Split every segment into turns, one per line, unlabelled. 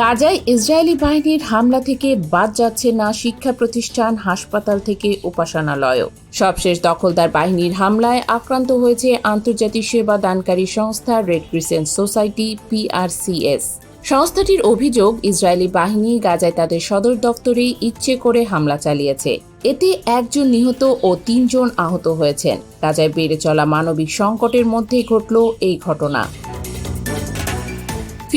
গাজায় ইসরায়েলি বাহিনীর হামলা থেকে বাদ যাচ্ছে না শিক্ষা প্রতিষ্ঠান হাসপাতাল থেকে উপাসনালয়ও সবশেষ দখলদার বাহিনীর হামলায় আক্রান্ত হয়েছে আন্তর্জাতিক সেবা দানকারী সংস্থা রেড ক্রিসেন্ট সোসাইটি পিআরসিএস সংস্থাটির অভিযোগ ইসরায়েলি বাহিনী গাজায় তাদের সদর দপ্তরেই ইচ্ছে করে হামলা চালিয়েছে এতে একজন নিহত ও তিনজন আহত হয়েছেন গাজায় বেড়ে চলা মানবিক সংকটের মধ্যেই ঘটল এই ঘটনা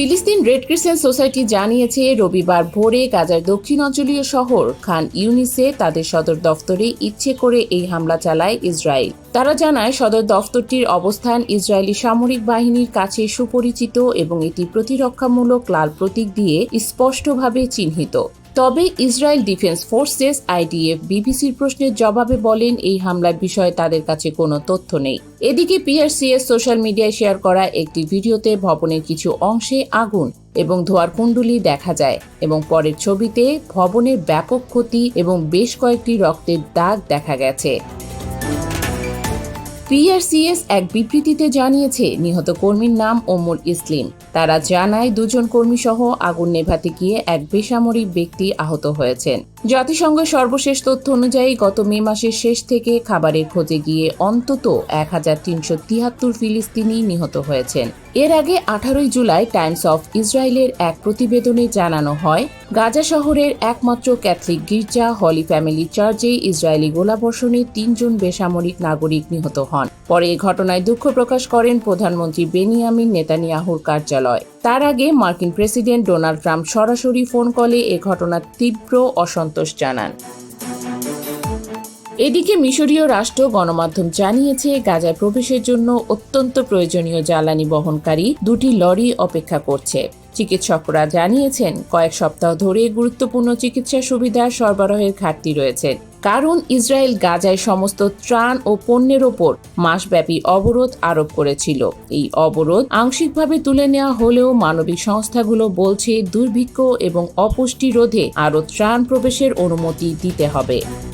ফিলিস্তিন রেড ক্রিসেন্ট সোসাইটি জানিয়েছে রবিবার ভোরে গাজার দক্ষিণ অঞ্চলীয় শহর খান ইউনিসে তাদের সদর দফতরে ইচ্ছে করে এই হামলা চালায় ইসরায়েল তারা জানায় সদর দফতরটির অবস্থান ইসরায়েলি সামরিক বাহিনীর কাছে সুপরিচিত এবং এটি প্রতিরক্ষামূলক লাল প্রতীক দিয়ে স্পষ্টভাবে চিহ্নিত তবে ইসরায়েল ডিফেন্স ফোর্সেস আইডিএফ বিবিসির প্রশ্নের জবাবে বলেন এই হামলার বিষয়ে তাদের কাছে কোনো তথ্য নেই এদিকে পিআরসিএস সোশ্যাল মিডিয়ায় শেয়ার করা একটি ভিডিওতে ভবনের কিছু অংশে আগুন এবং ধোয়ার কুণ্ডুলি দেখা যায় এবং পরের ছবিতে ভবনের ব্যাপক ক্ষতি এবং বেশ কয়েকটি রক্তের দাগ দেখা গেছে পিআরসিএস এক বিবৃতিতে জানিয়েছে নিহত কর্মীর নাম ওমর ইসলিম তারা জানায় দুজন কর্মী সহ আগুন নেভাতে গিয়ে এক বেসামরিক ব্যক্তি আহত হয়েছেন জাতিসংঘের সর্বশেষ তথ্য অনুযায়ী গত মে মাসের শেষ থেকে খাবারের খোঁজে গিয়ে অন্তত এক হাজার তিনশো তিয়াত্তর ফিলিস্তিনি নিহত হয়েছেন এর আগে আঠারোই জুলাই টাইমস অফ ইসরায়েলের এক প্রতিবেদনে জানানো হয় গাজা শহরের একমাত্র ক্যাথলিক গির্জা হলি ফ্যামিলি চার্চে ইসরায়েলি গোলাবর্ষণে তিনজন বেসামরিক নাগরিক নিহত হন পরে এ ঘটনায় দুঃখ প্রকাশ করেন প্রধানমন্ত্রী বেনিয়ামিন নেতানিয়াহুর কার্যালয় তার আগে মার্কিন প্রেসিডেন্ট ডোনাল্ড ট্রাম্প সরাসরি ফোন কলে এ ঘটনার তীব্র অসন্তোষ জানান এদিকে মিশরীয় রাষ্ট্র গণমাধ্যম জানিয়েছে গাজায় প্রবেশের জন্য অত্যন্ত প্রয়োজনীয় জ্বালানি বহনকারী দুটি লরি অপেক্ষা করছে চিকিৎসকরা জানিয়েছেন কয়েক সপ্তাহ ধরে গুরুত্বপূর্ণ চিকিৎসা সুবিধা সরবরাহের ঘাটতি রয়েছে কারণ ইসরায়েল গাজায় সমস্ত ত্রাণ ও পণ্যের ওপর মাসব্যাপী অবরোধ আরোপ করেছিল এই অবরোধ আংশিকভাবে তুলে নেওয়া হলেও মানবিক সংস্থাগুলো বলছে দুর্ভিক্ষ এবং অপুষ্টি রোধে আরও ত্রাণ প্রবেশের অনুমতি দিতে হবে